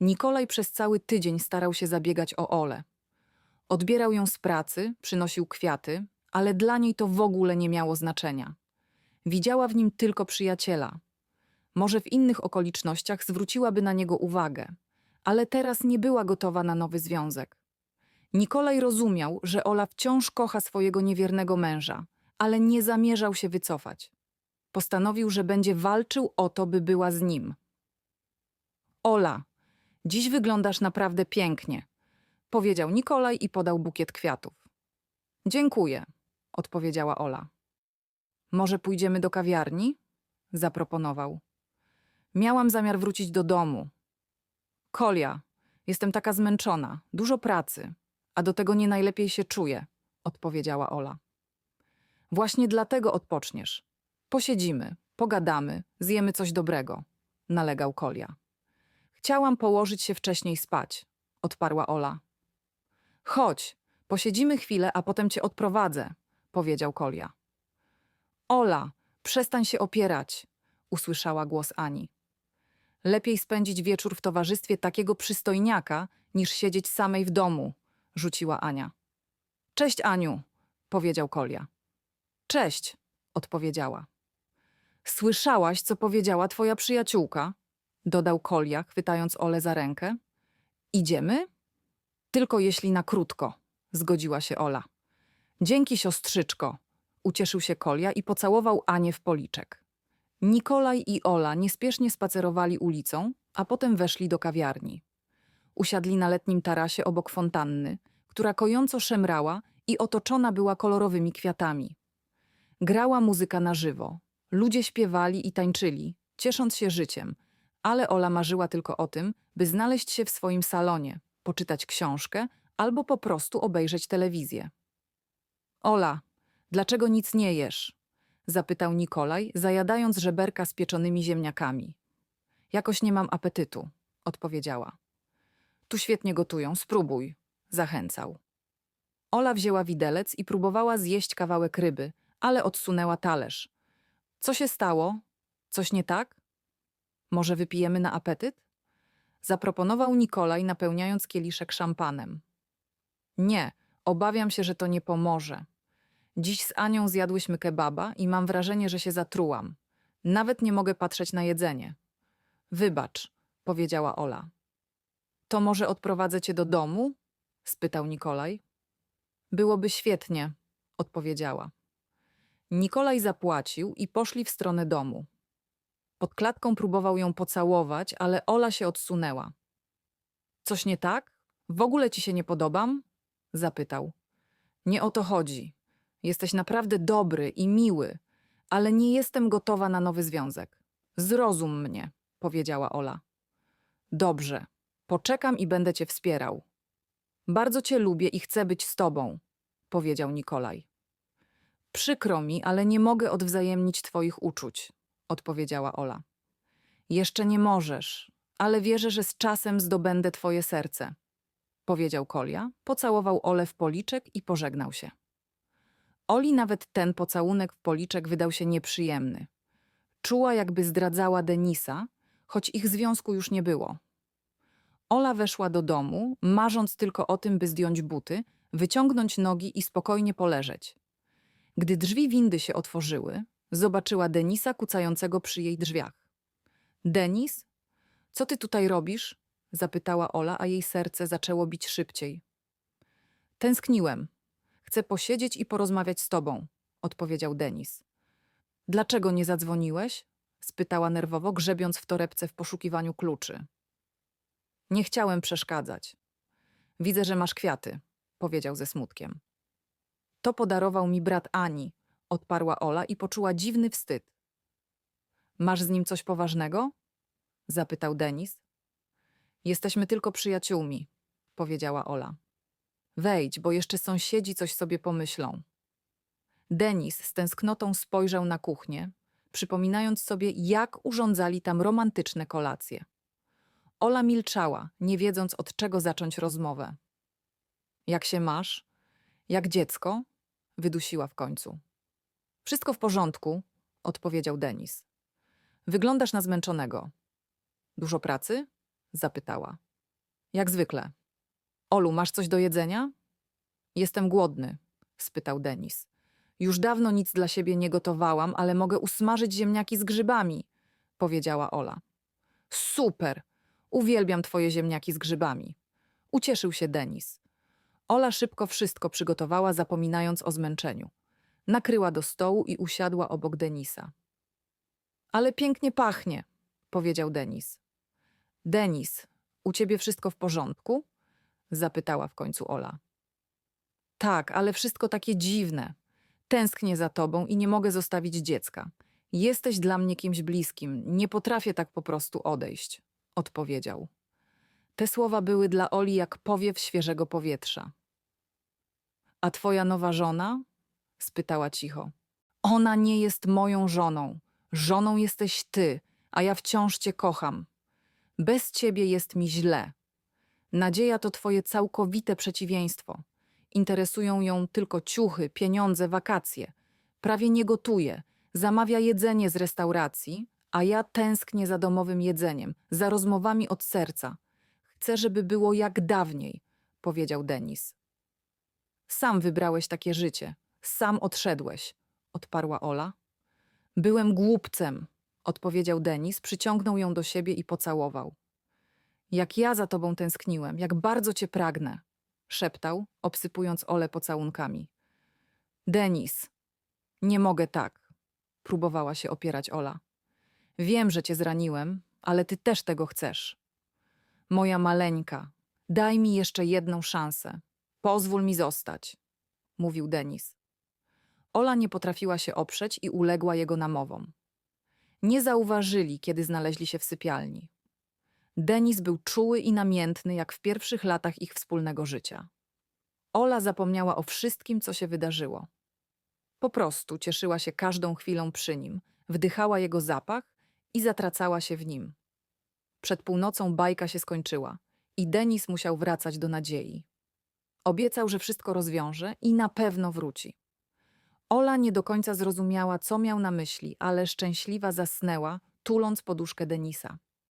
Nikolaj przez cały tydzień starał się zabiegać o Olę. Odbierał ją z pracy, przynosił kwiaty, ale dla niej to w ogóle nie miało znaczenia. Widziała w nim tylko przyjaciela. Może w innych okolicznościach zwróciłaby na niego uwagę, ale teraz nie była gotowa na nowy związek. Nikolaj rozumiał, że Ola wciąż kocha swojego niewiernego męża, ale nie zamierzał się wycofać. Postanowił, że będzie walczył o to, by była z nim. Ola, dziś wyglądasz naprawdę pięknie, powiedział Nikolaj i podał bukiet kwiatów. Dziękuję, odpowiedziała Ola. Może pójdziemy do kawiarni? zaproponował. Miałam zamiar wrócić do domu. Kolia, jestem taka zmęczona, dużo pracy, a do tego nie najlepiej się czuję, odpowiedziała Ola. Właśnie dlatego odpoczniesz. Posiedzimy, pogadamy, zjemy coś dobrego, nalegał Kolia. Chciałam położyć się wcześniej spać, odparła Ola. Chodź, posiedzimy chwilę, a potem cię odprowadzę, powiedział Kolia. Ola, przestań się opierać, usłyszała głos Ani. Lepiej spędzić wieczór w towarzystwie takiego przystojniaka, niż siedzieć samej w domu, rzuciła Ania. Cześć, Aniu, powiedział Kolia. Cześć, odpowiedziała. Słyszałaś, co powiedziała twoja przyjaciółka? Dodał Kolia, chwytając Olę za rękę. Idziemy? Tylko jeśli na krótko, zgodziła się Ola. Dzięki, siostrzyczko, ucieszył się Kolia i pocałował Anię w policzek. Nikolaj i Ola niespiesznie spacerowali ulicą, a potem weszli do kawiarni. Usiadli na letnim tarasie obok fontanny, która kojąco szemrała i otoczona była kolorowymi kwiatami. Grała muzyka na żywo. Ludzie śpiewali i tańczyli, ciesząc się życiem, ale Ola marzyła tylko o tym, by znaleźć się w swoim salonie, poczytać książkę albo po prostu obejrzeć telewizję. Ola, dlaczego nic nie jesz? zapytał Nikolaj, zajadając żeberka z pieczonymi ziemniakami. Jakoś nie mam apetytu, odpowiedziała. Tu świetnie gotują, spróbuj, zachęcał. Ola wzięła widelec i próbowała zjeść kawałek ryby, ale odsunęła talerz. Co się stało? Coś nie tak? Może wypijemy na apetyt? Zaproponował Nikolaj, napełniając kieliszek szampanem. Nie, obawiam się, że to nie pomoże. Dziś z Anią zjadłyśmy kebaba i mam wrażenie, że się zatrułam. Nawet nie mogę patrzeć na jedzenie. Wybacz, powiedziała Ola. To może odprowadzę cię do domu? spytał Nikolaj. Byłoby świetnie, odpowiedziała. Nikolaj zapłacił i poszli w stronę domu. Pod klatką próbował ją pocałować, ale Ola się odsunęła. Coś nie tak? W ogóle ci się nie podobam? zapytał. Nie o to chodzi. Jesteś naprawdę dobry i miły, ale nie jestem gotowa na nowy związek. Zrozum mnie, powiedziała Ola. Dobrze, poczekam i będę cię wspierał. Bardzo cię lubię i chcę być z tobą, powiedział Nikolaj. Przykro mi, ale nie mogę odwzajemnić twoich uczuć, odpowiedziała Ola. Jeszcze nie możesz, ale wierzę, że z czasem zdobędę twoje serce, powiedział Kolia, pocałował Olę w policzek i pożegnał się. Oli nawet ten pocałunek w policzek wydał się nieprzyjemny. Czuła, jakby zdradzała Denisa, choć ich związku już nie było. Ola weszła do domu, marząc tylko o tym, by zdjąć buty, wyciągnąć nogi i spokojnie poleżeć. Gdy drzwi windy się otworzyły, zobaczyła Denisa kucającego przy jej drzwiach. Denis? Co ty tutaj robisz? zapytała Ola, a jej serce zaczęło bić szybciej. Tęskniłem. Chcę posiedzieć i porozmawiać z tobą, odpowiedział Denis. Dlaczego nie zadzwoniłeś? spytała nerwowo, grzebiąc w torebce w poszukiwaniu kluczy. Nie chciałem przeszkadzać. Widzę, że masz kwiaty, powiedział ze smutkiem. To podarował mi brat Ani, odparła Ola i poczuła dziwny wstyd. Masz z nim coś poważnego? zapytał Denis. Jesteśmy tylko przyjaciółmi, powiedziała Ola. Wejdź, bo jeszcze sąsiedzi coś sobie pomyślą. Denis z tęsknotą spojrzał na kuchnię, przypominając sobie, jak urządzali tam romantyczne kolacje. Ola milczała, nie wiedząc od czego zacząć rozmowę. Jak się masz? Jak dziecko? Wydusiła w końcu. Wszystko w porządku, odpowiedział Denis. Wyglądasz na zmęczonego. Dużo pracy? zapytała. Jak zwykle. Olu, masz coś do jedzenia? Jestem głodny, spytał Denis. Już dawno nic dla siebie nie gotowałam, ale mogę usmażyć ziemniaki z grzybami, powiedziała Ola. Super! Uwielbiam twoje ziemniaki z grzybami. Ucieszył się Denis. Ola szybko wszystko przygotowała, zapominając o zmęczeniu. Nakryła do stołu i usiadła obok Denisa. Ale pięknie pachnie, powiedział Denis. Denis, u ciebie wszystko w porządku? zapytała w końcu Ola. Tak, ale wszystko takie dziwne. Tęsknię za tobą i nie mogę zostawić dziecka. Jesteś dla mnie kimś bliskim, nie potrafię tak po prostu odejść, odpowiedział. Te słowa były dla Oli jak powiew świeżego powietrza. A twoja nowa żona? Spytała cicho. Ona nie jest moją żoną. Żoną jesteś ty, a ja wciąż cię kocham. Bez ciebie jest mi źle. Nadzieja to twoje całkowite przeciwieństwo. Interesują ją tylko ciuchy, pieniądze, wakacje. Prawie nie gotuje, zamawia jedzenie z restauracji, a ja tęsknię za domowym jedzeniem, za rozmowami od serca. Chcę, żeby było jak dawniej, powiedział Denis. Sam wybrałeś takie życie, sam odszedłeś, odparła Ola. Byłem głupcem, odpowiedział Denis, przyciągnął ją do siebie i pocałował. Jak ja za tobą tęskniłem, jak bardzo cię pragnę, szeptał, obsypując Olę pocałunkami. Denis, nie mogę tak, próbowała się opierać Ola. Wiem, że cię zraniłem, ale ty też tego chcesz. Moja maleńka, daj mi jeszcze jedną szansę. Pozwól mi zostać, mówił Denis. Ola nie potrafiła się oprzeć i uległa jego namowom. Nie zauważyli, kiedy znaleźli się w sypialni. Denis był czuły i namiętny, jak w pierwszych latach ich wspólnego życia. Ola zapomniała o wszystkim, co się wydarzyło. Po prostu cieszyła się każdą chwilą przy nim, wdychała jego zapach i zatracała się w nim. Przed północą bajka się skończyła i Denis musiał wracać do nadziei. Obiecał, że wszystko rozwiąże i na pewno wróci. Ola nie do końca zrozumiała, co miał na myśli, ale szczęśliwa zasnęła, tuląc poduszkę Denisa.